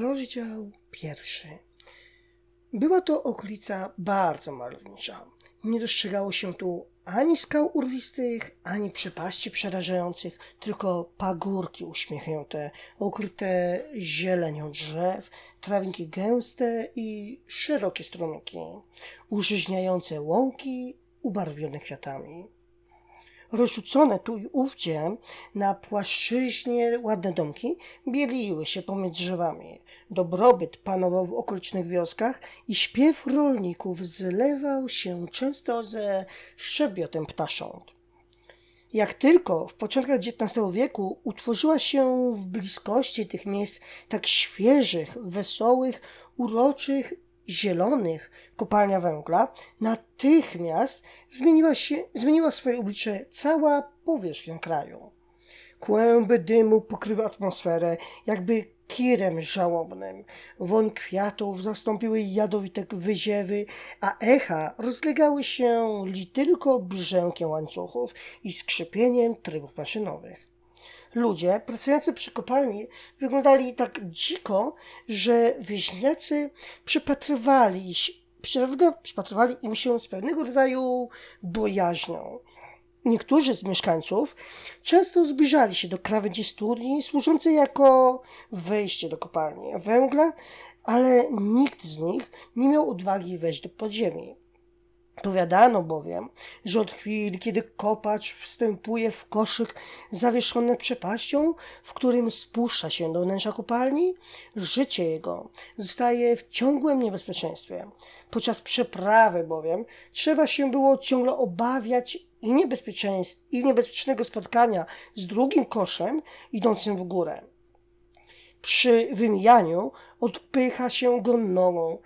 Rozdział pierwszy. Była to okolica bardzo malownicza. Nie dostrzegało się tu ani skał urwistych, ani przepaści przerażających, tylko pagórki uśmiechnięte, okryte zielenią drzew, trawniki gęste i szerokie strumyki, użyźniające łąki ubarwione kwiatami. Rozrzucone tu i ówdzie na płaszczyźnie ładne domki bieliły się pomiędzy drzewami. Dobrobyt panował w okolicznych wioskach i śpiew rolników zlewał się często ze szczebiotem ptasząt. Jak tylko w początkach XIX wieku utworzyła się w bliskości tych miejsc tak świeżych, wesołych, uroczych, zielonych kopalnia węgla, natychmiast zmieniła, się, zmieniła swoje oblicze cała powierzchnia kraju. Kłęby dymu pokryły atmosferę, jakby kirem żałobnym. Won kwiatów zastąpiły jadowite wyziewy, a echa rozlegały się li tylko brzękiem łańcuchów i skrzypieniem trybów maszynowych. Ludzie pracujący przy kopalni wyglądali tak dziko, że wieśniacy przypatrywali, prawda, przypatrywali im się z pewnego rodzaju bojaźnią. Niektórzy z mieszkańców często zbliżali się do krawędzi studni służącej jako wejście do kopalni węgla, ale nikt z nich nie miał odwagi wejść do podziemi. Powiadano bowiem, że od chwili, kiedy kopacz wstępuje w koszyk zawieszony przepaścią, w którym spuszcza się do wnętrza kopalni, życie jego zostaje w ciągłym niebezpieczeństwie. Podczas przeprawy bowiem trzeba się było ciągle obawiać i, niebezpieczeństw, i niebezpiecznego spotkania z drugim koszem idącym w górę. Przy wymijaniu odpycha się go nogą,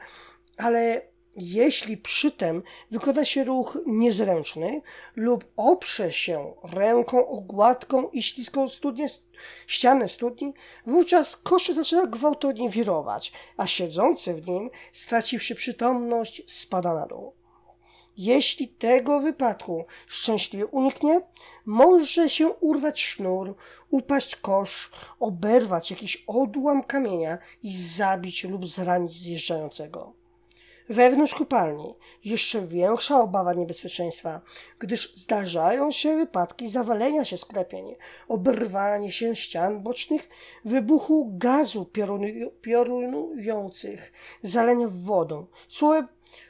ale jeśli przytem wykona się ruch niezręczny lub oprze się ręką o gładką i śliską studnię, ścianę studni, wówczas kosze zaczyna gwałtownie wirować, a siedzący w nim, straciwszy przytomność, spada na dół. Jeśli tego wypadku szczęśliwie uniknie, może się urwać sznur, upaść kosz, oberwać jakiś odłam kamienia i zabić lub zranić zjeżdżającego. Wewnątrz kopalni jeszcze większa obawa niebezpieczeństwa, gdyż zdarzają się wypadki zawalenia się sklepień, oberwania się ścian bocznych, wybuchu gazu piorunu- piorunujących, zalenia wodą. Słowem,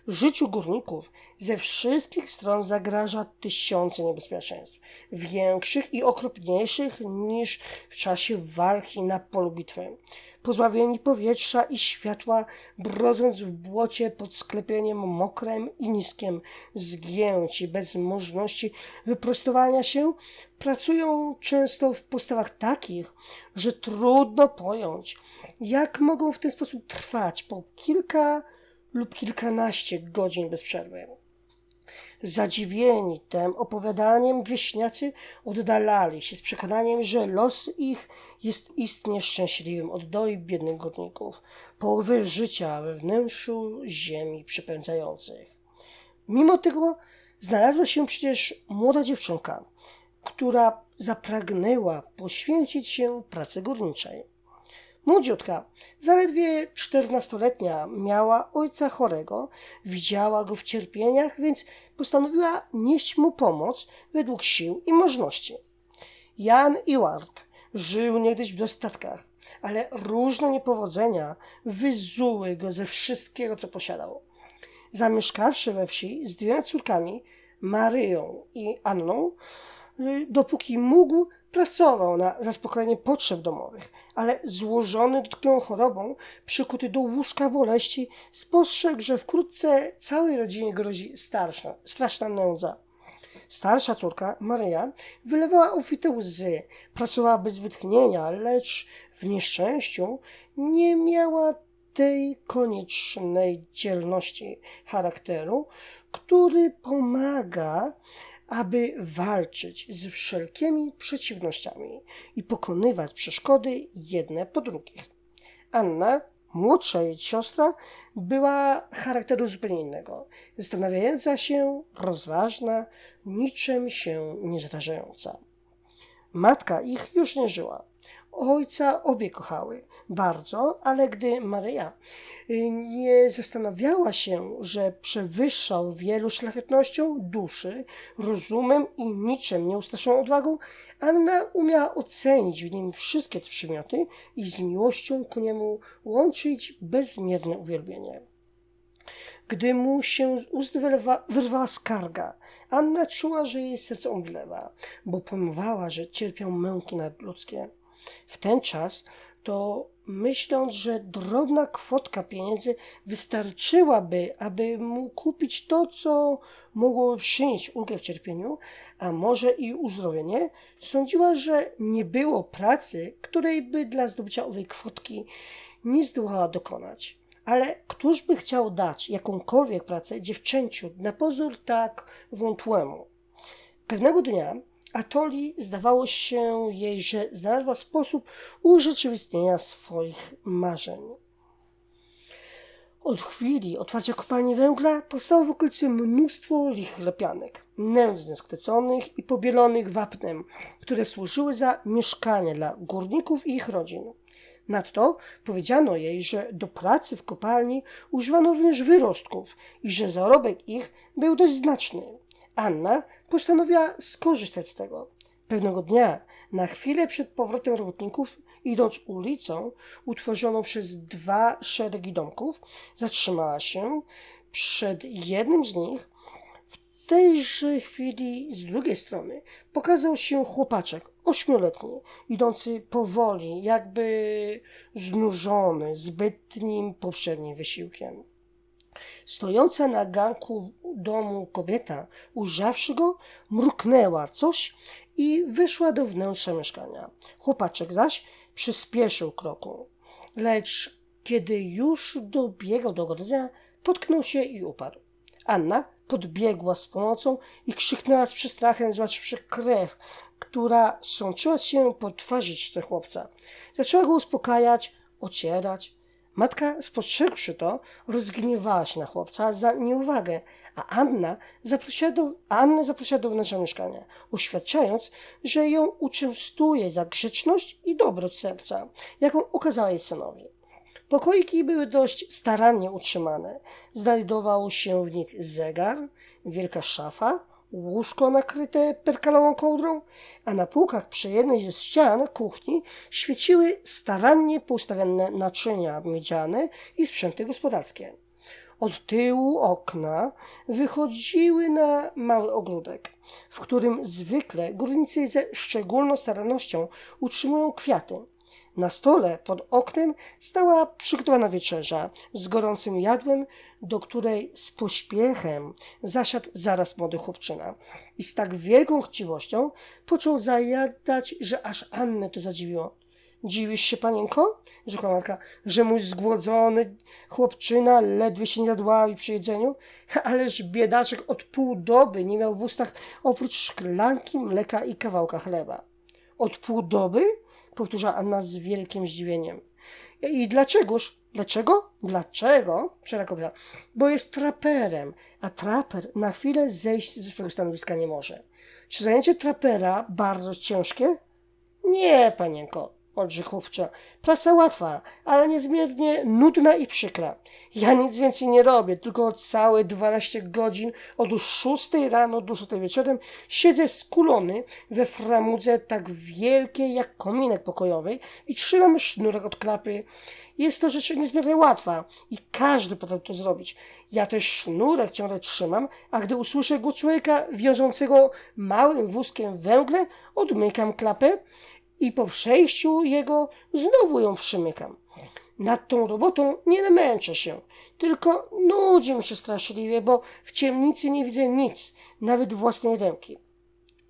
życiu górników ze wszystkich stron zagraża tysiące niebezpieczeństw, większych i okropniejszych niż w czasie walki na polu bitwy. Pozbawieni powietrza i światła, brodząc w błocie pod sklepieniem mokrem i niskiem, zgięci, bez możliwości wyprostowania się, pracują często w postawach takich, że trudno pojąć, jak mogą w ten sposób trwać po kilka lub kilkanaście godzin bez przerwy. Zadziwieni tym opowiadaniem wieśniacy oddalali się z przekonaniem, że los ich jest istnie szczęśliwym od doli biednych górników, połowy życia we wnętrzu ziemi przepędzających. Mimo tego znalazła się przecież młoda dziewczynka, która zapragnęła poświęcić się pracy górniczej. Młodziutka, zaledwie czternastoletnia, miała ojca chorego, widziała go w cierpieniach, więc postanowiła nieść mu pomoc według sił i możności. Jan Iwart żył niegdyś w dostatkach, ale różne niepowodzenia wyzuły go ze wszystkiego, co posiadał. Zamieszkawszy we wsi z dwiema córkami, Maryją i Anną, y, dopóki mógł, pracował na zaspokojenie potrzeb domowych, ale złożony dotkliwą chorobą, przykuty do łóżka boleści, spostrzegł, że wkrótce całej rodzinie grozi starsza, straszna nędza. Starsza córka, Maryja, wylewała obfite łzy, pracowała bez wytchnienia, lecz w nieszczęściu nie miała tej koniecznej dzielności charakteru, który pomaga aby walczyć z wszelkimi przeciwnościami i pokonywać przeszkody jedne po drugich. Anna, młodsza jej siostra, była charakteru zupełnie innego, zastanawiająca się, rozważna, niczym się nie zrażająca. Matka ich już nie żyła. Ojca obie kochały bardzo, ale gdy Maryja y, nie zastanawiała się, że przewyższał wielu szlachetnością duszy, rozumem i niczym nieustraszoną odwagą, Anna umiała ocenić w nim wszystkie przymioty i z miłością ku niemu łączyć bezmierne uwielbienie. Gdy mu się z ust wylewa, wyrwała skarga, Anna czuła, że jej serce omdlewa, bo pojmowała, że cierpiał męki nadludzkie. W ten czas to myśląc, że drobna kwotka pieniędzy wystarczyłaby, aby mu kupić to, co mogłoby przynieść ulgę w cierpieniu, a może i uzdrowienie, sądziła, że nie było pracy, której by dla zdobycia owej kwotki nie zdołała dokonać. Ale któż by chciał dać jakąkolwiek pracę dziewczęciu na pozór tak wątłemu? Pewnego dnia Atoli zdawało się jej, że znalazła sposób urzeczywistnienia swoich marzeń. Od chwili otwarcia kopalni węgla powstało w okolicy mnóstwo lichlepianek, nędznie skleconych i pobielonych wapnem, które służyły za mieszkanie dla górników i ich rodzin. Nadto powiedziano jej, że do pracy w kopalni używano również wyrostków i że zarobek ich był dość znaczny. Anna postanowiła skorzystać z tego. Pewnego dnia, na chwilę przed powrotem robotników, idąc ulicą utworzoną przez dwa szeregi domków, zatrzymała się przed jednym z nich. W tejże chwili z drugiej strony pokazał się chłopaczek ośmioletni, idący powoli, jakby znużony zbytnim poprzednim wysiłkiem. Stojąca na ganku domu kobieta, ujrzawszy go, mruknęła coś i wyszła do wnętrza mieszkania. Chłopaczek zaś przyspieszył kroku, lecz kiedy już dobiegał do ogrodzenia, potknął się i upadł. Anna podbiegła z pomocą i krzyknęła z przestrachem, złaczywszy krew, która sączyła się po twarzy chłopca. Zaczęła go uspokajać, ocierać. Matka, spostrzegłszy to, rozgniewała się na chłopca za nieuwagę, a Anna zaprosiła do, Annę zaprosiła do wnętrza mieszkania, oświadczając, że ją uczęstuje za grzeczność i dobroć serca, jaką okazała jej synowi. Pokoiki były dość starannie utrzymane. Znajdował się w nich zegar, wielka szafa, łóżko nakryte perkalową kołdrą, a na półkach przy jednej ze ścian kuchni świeciły starannie poustawiane naczynia miedziane i sprzęty gospodarskie. Od tyłu okna wychodziły na mały ogródek, w którym zwykle górnicy ze szczególną starannością utrzymują kwiaty. Na stole pod oknem stała przygotowana wieczerza z gorącym jadłem, do której z pośpiechem zasiadł zaraz młody chłopczyna. I z tak wielką chciwością począł zajadać, że aż Annę to zadziwiło. Dziwisz się, panienko? rzekła matka, że mój zgłodzony chłopczyna ledwie się nie jadławi przy jedzeniu? Ależ biedaczek od pół doby nie miał w ustach oprócz szklanki mleka i kawałka chleba. Od pół doby? Powtórzyła Anna z wielkim zdziwieniem. I dlaczegoż? Dlaczego? Dlaczego? Przerwa Bo jest traperem, a traper na chwilę zejść ze swojego stanowiska nie może. Czy zajęcie trapera bardzo ciężkie? Nie, panienko, odrzekłówczo. Praca łatwa, ale niezmiernie nudna i przykra. Ja nic więcej nie robię, tylko całe 12 godzin od 6 rano do 6 wieczorem siedzę skulony we framudze tak wielkiej jak kominek pokojowej i trzymam sznurek od klapy. Jest to rzecz niezmiernie łatwa i każdy potrafi to zrobić. Ja też sznurek ciągle trzymam, a gdy usłyszę głos człowieka wiążącego małym wózkiem węgle, odmykam klapę i po przejściu jego znowu ją przymykam. Nad tą robotą nie namęczę się, tylko nudzi mi się straszliwie, bo w ciemnicy nie widzę nic, nawet własnej ręki.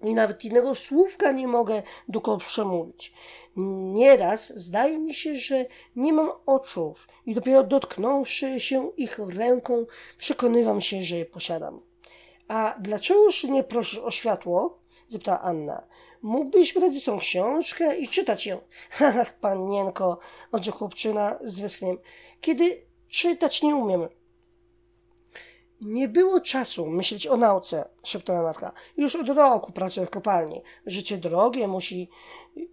I nawet innego słówka nie mogę do kogo przemówić. Nieraz zdaje mi się, że nie mam oczu i dopiero dotknąwszy się ich ręką, przekonywam się, że je posiadam. A dlaczegoż nie prosisz o światło? Zapytała Anna. Mógłbyś brać sobą książkę i czytać ją. Ach, panienko, odrzekł chłopczyna z westchniem. Kiedy czytać nie umiem. Nie było czasu myśleć o nauce, szeptała matka. Już od roku pracuję w kopalni. Życie drogie musi,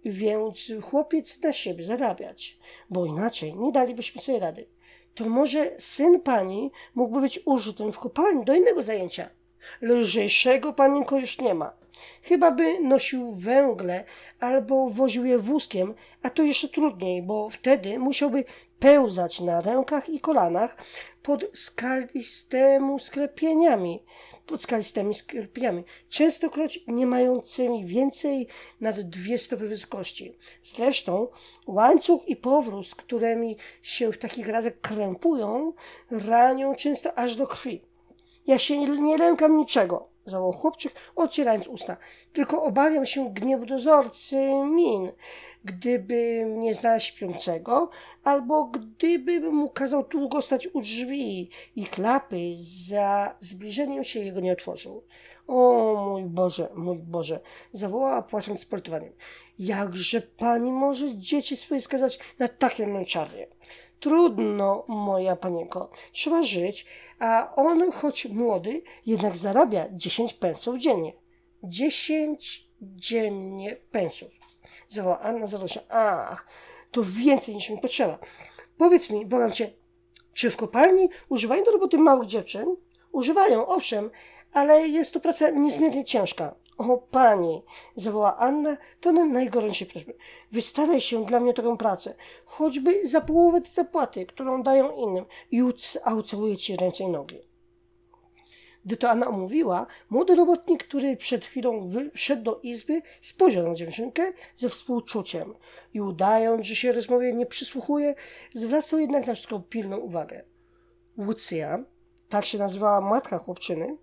więc chłopiec na siebie zarabiać, bo inaczej nie dalibyśmy sobie rady. To może syn pani mógłby być użytym w kopalni do innego zajęcia. Lżejszego panienko już nie ma. Chyba by nosił węgle albo woził je wózkiem, a to jeszcze trudniej, bo wtedy musiałby pełzać na rękach i kolanach pod skalistemu sklepieniami, pod skalistymi sklepieniami, częstokroć nie mającymi więcej nad dwie stopy wysokości. Zresztą łańcuch i powróz, którymi się w takich razach krępują, ranią często aż do krwi. Ja się nie, lękam niczego, zawołał chłopczyk, ocierając usta. Tylko obawiam się gniewu dozorcy min, gdyby mnie znalazł śpiącego, albo gdybym mu kazał długo stać u drzwi i klapy za zbliżeniem się jego nie otworzył. O mój Boże, mój Boże, zawołała płacząc z politowaniem. Jakże pani może dzieci swoje skazać na takie męczarnie? Trudno, moja panienko, trzeba żyć, a on, choć młody, jednak zarabia 10 pensów dziennie. 10 dziennie pensów. Zawołała Anna zarośnie. Ach, to więcej niż mi potrzeba. Powiedz mi, błagam cię, czy w kopalni używają do roboty małych dziewczyn? Używają, owszem, ale jest to praca niezmiernie ciężka. O pani, zawołała Anna tonem najgorętszej prośby. Wystaraj się dla mnie taką pracę, choćby za połowę tej zapłaty, którą dają innym, i a ucałuję ci ręce i nogi. Gdy to Anna omówiła, młody robotnik, który przed chwilą wszedł do izby, spojrzał na dziewczynkę ze współczuciem i udając, że się rozmowie nie przysłuchuje, zwracał jednak na wszystko pilną uwagę. Łucja, tak się nazywała matka chłopczyny,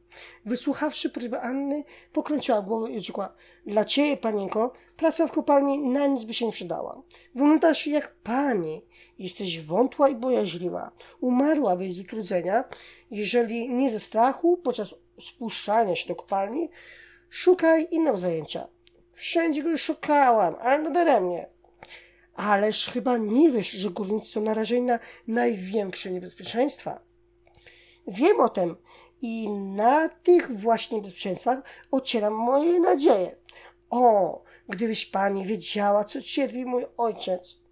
wysłuchawszy prośby Anny, pokręciła głowę i rzekła Dla ciebie, panienko, praca w kopalni na nic by się nie przydała. Wyglądasz jak pani. Jesteś wątła i bojaźliwa. Umarłabyś z utrudzenia, jeżeli nie ze strachu podczas spuszczania się do kopalni. Szukaj innego zajęcia. Wszędzie go już szukałam, ale nadaremnie. Ależ chyba nie wiesz, że górnicy są narażeni na największe niebezpieczeństwa. Wiem o tym i na tych właśnie bezpieczeństwach ocieram moje nadzieje. O, gdybyś pani wiedziała, co cierpi mój ojciec.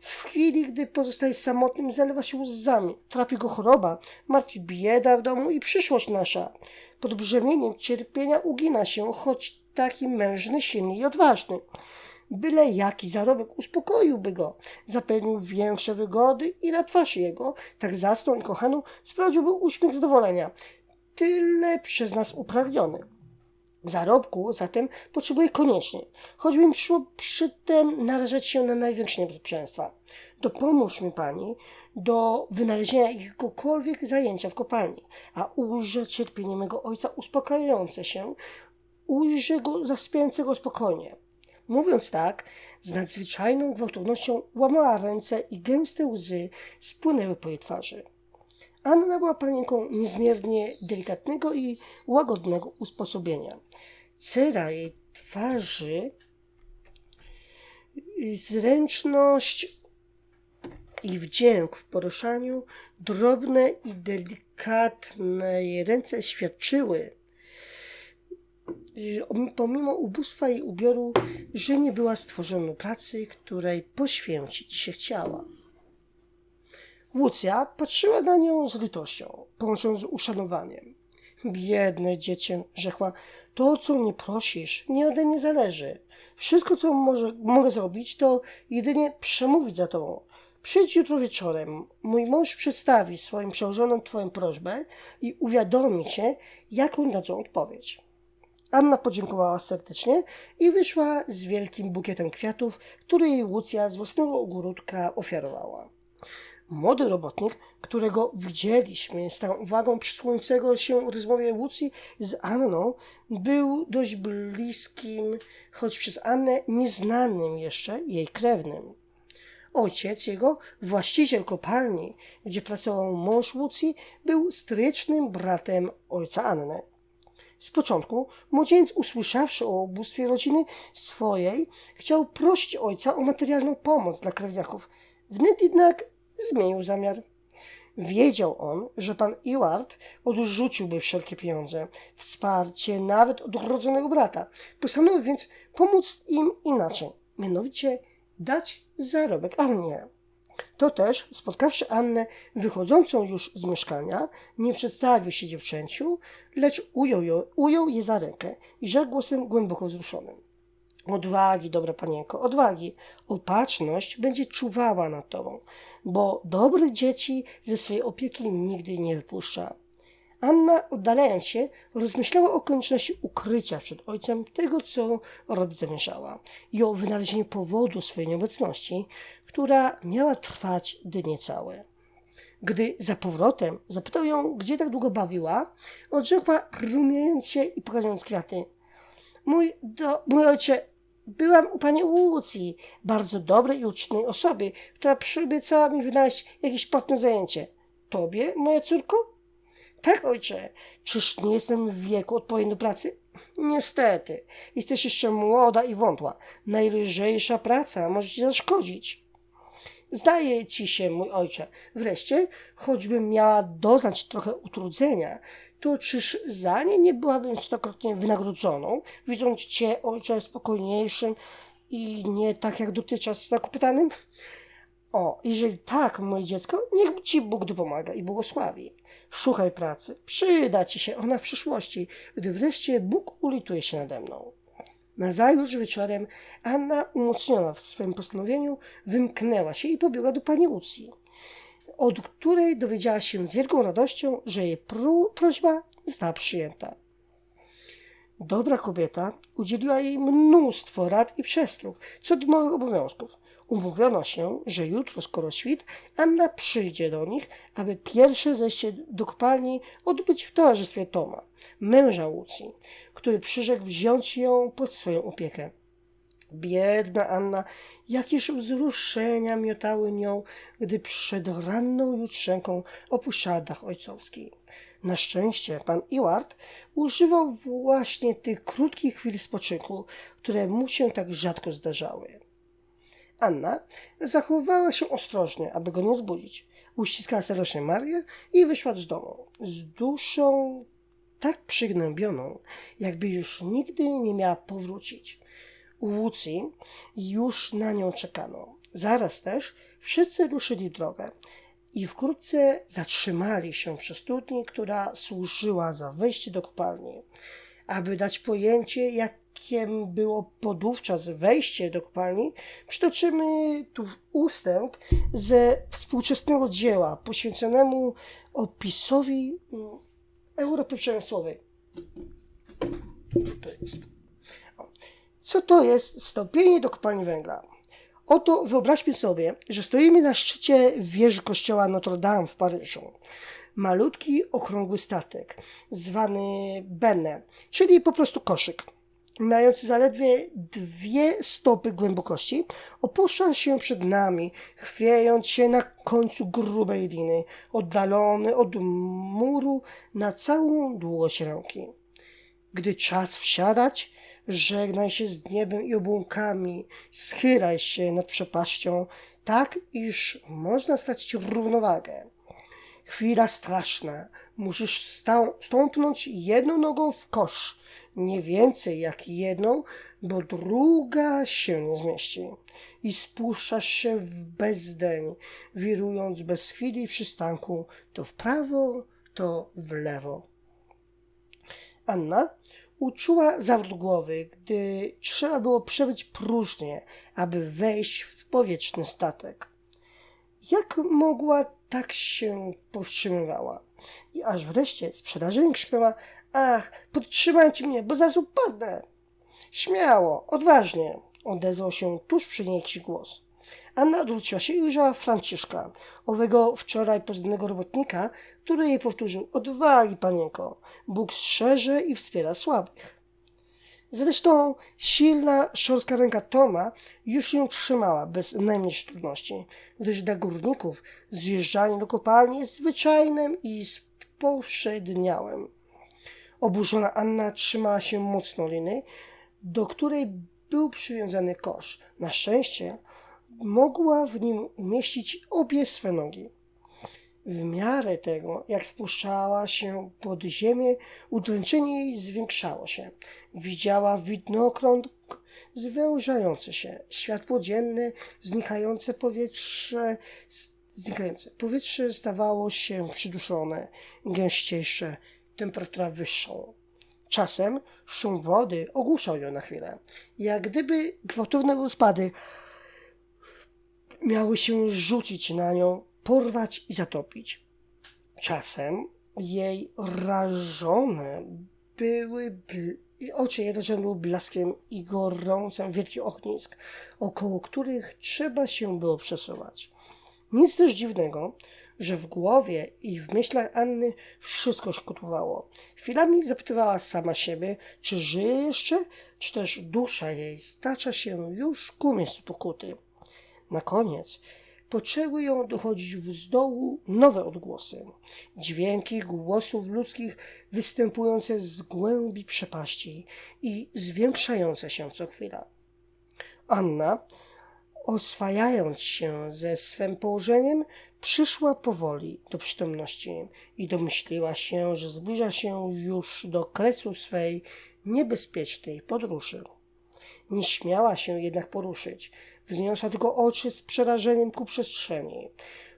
W chwili, gdy pozostaje samotnym, zalewa się łzami. Trapi go choroba, martwi bieda w domu i przyszłość nasza. Pod brzemieniem cierpienia ugina się, choć taki mężny, silny i odważny. Byle jaki zarobek uspokoiłby go, zapewnił większe wygody i na twarz jego, tak zacną i kochaną, sprowadziłby uśmiech zadowolenia. Tyle przez nas upragniony. Zarobku zatem potrzebuje koniecznie, choćby im przyszło przy tym narażać się na największe niebezpieczeństwa. Dopomóż mi pani do wynalezienia jakiegokolwiek zajęcia w kopalni, a ujrzę cierpienie mego ojca uspokajające się, ujrzę go zaspiającego spokojnie. Mówiąc tak, z nadzwyczajną gwałtownością łamała ręce i gęste łzy spłynęły po jej twarzy. Anna była panienką niezmiernie delikatnego i łagodnego usposobienia. Cera jej twarzy, zręczność i wdzięk w poruszaniu, drobne i delikatne jej ręce świadczyły, pomimo ubóstwa i ubioru, że nie była stworzoną do pracy, której poświęcić się chciała. Łucja patrzyła na nią z litością, połączoną z uszanowaniem. Biedne dziecię, rzekła, to co mnie prosisz, nie ode mnie zależy. Wszystko, co może, mogę zrobić, to jedynie przemówić za tobą. Przyjdź jutro wieczorem. Mój mąż przedstawi swoim przełożonym twoją prośbę i uwiadomi cię, jaką dadzą odpowiedź. Anna podziękowała serdecznie i wyszła z wielkim bukietem kwiatów, który jej Łucja z własnego ogródka ofiarowała. Młody robotnik, którego widzieliśmy z tą uwagą przysłuchującego się rozmowie Łucji z Anną, był dość bliskim, choć przez Annę nieznanym jeszcze jej krewnym. Ojciec jego, właściciel kopalni, gdzie pracował mąż Łucji, był strycznym bratem ojca Anny. Z początku młodzieniec, usłyszawszy o ubóstwie rodziny swojej, chciał prosić ojca o materialną pomoc dla krewniaków. Wnet jednak zmienił zamiar. Wiedział on, że pan Ewart odrzuciłby wszelkie pieniądze, wsparcie nawet od urodzonego brata. Postanowił więc pomóc im inaczej, mianowicie dać zarobek, ale nie. To też, spotkawszy Annę wychodzącą już z mieszkania, nie przedstawił się dziewczęciu, lecz ujął, ją, ujął je za rękę i rzekł głosem głęboko wzruszonym. Odwagi, dobra panienko, odwagi. Opatrzność będzie czuwała nad tobą, bo dobrych dzieci ze swej opieki nigdy nie wypuszcza. Anna, oddalając się, rozmyślała o konieczności ukrycia przed ojcem tego, co robić zamierzała i o wynalezieniu powodu swojej nieobecności, która miała trwać dnie całe. Gdy za powrotem zapytał ją, gdzie tak długo bawiła, odrzekła, rumiejąc się i pokazując kwiaty. Mój, do, mój ojcze, byłam u pani Łucji, bardzo dobrej i uczciwej osoby, która przyobiecała mi wynaleźć jakieś płatne zajęcie. Tobie, moja córko? Tak, ojcze. Czyż nie jestem w wieku odpowiednim do pracy? Niestety. Jesteś jeszcze młoda i wątła. Najlżejsza praca może ci zaszkodzić. Zdaje ci się, mój ojcze. Wreszcie, choćbym miała doznać trochę utrudzenia, to czyż za nie nie byłabym stokrotnie wynagrodzoną, widząc cię, ojcze, spokojniejszym i nie tak jak dotychczas zakopytanym? O, jeżeli tak, moje dziecko, niech ci Bóg dopomaga i błogosławi. Szukaj pracy, przyda ci się ona w przyszłości, gdy wreszcie Bóg ulituje się nade mną. Nazajutrz wieczorem Anna, umocniona w swoim postanowieniu, wymknęła się i pobiegła do pani Ucji, od której dowiedziała się z wielką radością, że jej prośba została przyjęta. Dobra kobieta udzieliła jej mnóstwo rad i przestróg co do nowych obowiązków. Umówiono się, że jutro, skoro świt, Anna przyjdzie do nich, aby pierwsze zejście do kopalni odbyć w towarzystwie Toma, męża Łucji, który przyrzekł wziąć ją pod swoją opiekę. Biedna Anna, jakież wzruszenia miotały nią, gdy przed ranną jutrzenką opuszczała dach ojcowski. Na szczęście pan Iward używał właśnie tych krótkich chwil spoczynku, które mu się tak rzadko zdarzały. Anna zachowywała się ostrożnie, aby go nie zbudzić. Uściskała serdecznie Marię i wyszła z domu, z duszą tak przygnębioną, jakby już nigdy nie miała powrócić. U Łucji już na nią czekano. Zaraz też wszyscy ruszyli drogę i wkrótce zatrzymali się przy studni, która służyła za wejście do kopalni. Aby dać pojęcie, jakim było podówczas wejście do kopalni, przytoczymy tu ustęp ze współczesnego dzieła poświęconemu opisowi mm, Europy przemysłowej. To jest. Co to jest stopienie do kopalni węgla? Oto wyobraźmy sobie, że stoimy na szczycie wieży kościoła Notre Dame w Paryżu. Malutki, okrągły statek, zwany Benne, czyli po prostu koszyk, mający zaledwie dwie stopy głębokości, opuszcza się przed nami, chwiejąc się na końcu grubej liny, oddalony od muru na całą długość ręki. Gdy czas wsiadać, żegnaj się z niebem i obłąkami, schylaj się nad przepaścią, tak iż można stracić równowagę. Chwila straszna. Musisz stąpnąć jedną nogą w kosz, nie więcej jak jedną, bo druga się nie zmieści. I spuszczasz się w bezdeń, wirując bez chwili przystanku, to w prawo, to w lewo. Anna uczuła zawrót głowy, gdy trzeba było przebyć próżnię, aby wejść w powietrzny statek. Jak mogła tak się powstrzymywała? I aż wreszcie z przerażeniem krzyknęła Ach, podtrzymajcie mnie, bo zaraz upadnę. Śmiało, odważnie, odezwał się tuż przy niej ci głos. Anna odwróciła się i ujrzała Franciszka, owego wczoraj poznanego robotnika, który jej powtórzył Odwagi, panienko, Bóg strzeże i wspiera słabych. Zresztą silna, szorstka ręka Toma już ją trzymała bez najmniejszych trudności, gdyż dla górników zjeżdżanie do kopalni jest zwyczajnym i spowszedniałym. Oburzona Anna trzymała się mocno liny, do której był przywiązany kosz. Na szczęście mogła w nim umieścić obie swe nogi. W miarę tego, jak spuszczała się pod ziemię, udręczenie jej zwiększało się. Widziała widnokrąg zwężający się, światło dzienne, znikające powietrze, znikające. Powietrze stawało się przyduszone, gęściejsze, temperatura wyższą. Czasem szum wody ogłuszał ją na chwilę, jak gdyby gwałtowne wodospady miały się rzucić na nią, porwać i zatopić. Czasem jej rażone były bl- oczy rażone były blaskiem i gorącem wielkich ognisk, około których trzeba się było przesuwać. Nic też dziwnego, że w głowie i w myślach Anny wszystko szkotowało. Chwilami zapytywała sama siebie, czy żyje jeszcze, czy też dusza jej stacza się już ku miejscu pokuty. Na koniec poczęły ją dochodzić z dołu nowe odgłosy. Dźwięki głosów ludzkich występujące z głębi przepaści i zwiększające się co chwila. Anna, oswajając się ze swym położeniem, przyszła powoli do przytomności i domyśliła się, że zbliża się już do kresu swej niebezpiecznej podróży. Nie śmiała się jednak poruszyć. Wzniosła tylko oczy z przerażeniem ku przestrzeni,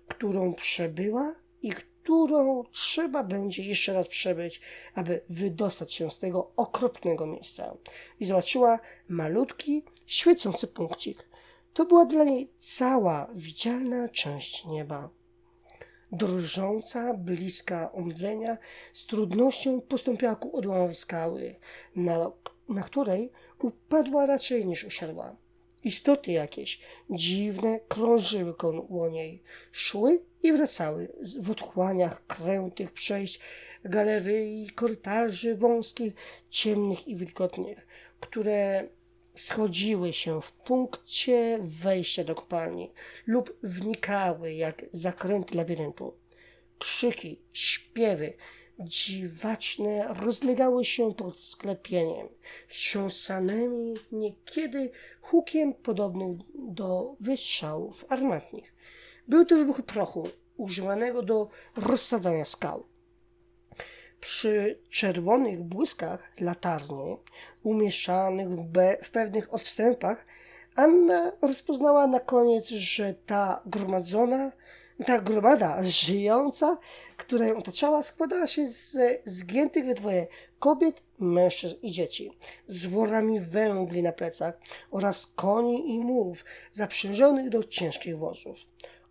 którą przebyła i którą trzeba będzie jeszcze raz przebyć, aby wydostać się z tego okropnego miejsca. I zobaczyła malutki, świecący punkcik. To była dla niej cała widzialna część nieba. Drżąca, bliska omdlenia, z trudnością postąpiła ku odłamowi skały, na, na której upadła raczej niż usiadła. Istoty jakieś dziwne krążyły koło niej, szły i wracały w otchłaniach krętych przejść, galerii, korytarzy wąskich, ciemnych i wilgotnych, które schodziły się w punkcie wejścia do kopalni lub wnikały jak zakręty labiryntu. Krzyki, śpiewy, dziwaczne rozlegały się pod sklepieniem, wstrząsanymi niekiedy hukiem podobnym do wystrzałów armatnich. Były to wybuchy prochu, używanego do rozsadzania skał. Przy czerwonych błyskach latarni, umieszczanych w, pewnych odstępach, Anna rozpoznała na koniec, że ta gromadzona, ta gromada żyjąca, która ją otaczała, składała się z zgiętych we dwoje kobiet, mężczyzn i dzieci, z worami węgli na plecach oraz koni i mułów zaprzężonych do ciężkich wozów.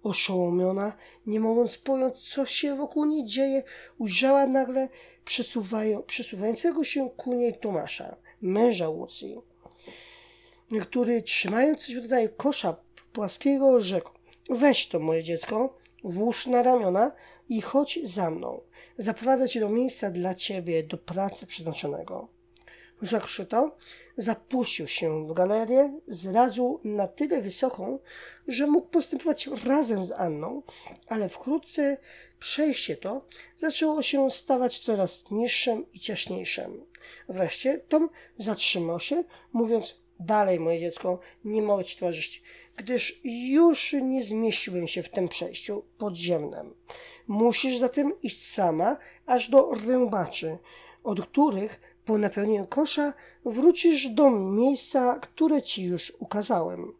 Oszołomiona, nie mogąc pojąć, co się wokół niej dzieje, ujrzała nagle przesuwają, przesuwającego się ku niej Tomasza, męża Łucji, który trzymając coś w rodzaju kosza płaskiego rzekł Weź to, moje dziecko, włóż na ramiona i chodź za mną. Zaprowadzę cię do miejsca dla ciebie, do pracy przeznaczonego. Rzekłszy to, zapuścił się w galerię zrazu na tyle wysoką, że mógł postępować razem z Anną, ale wkrótce przejście to zaczęło się stawać coraz niższym i ciaśniejszym. Wreszcie Tom zatrzymał się, mówiąc Dalej, moje dziecko, nie mogę ci towarzyszyć, gdyż już nie zmieściłbym się w tym przejściu podziemnym. Musisz zatem iść sama aż do rębaczy, od których po napełnieniu kosza wrócisz do miejsca, które ci już ukazałem.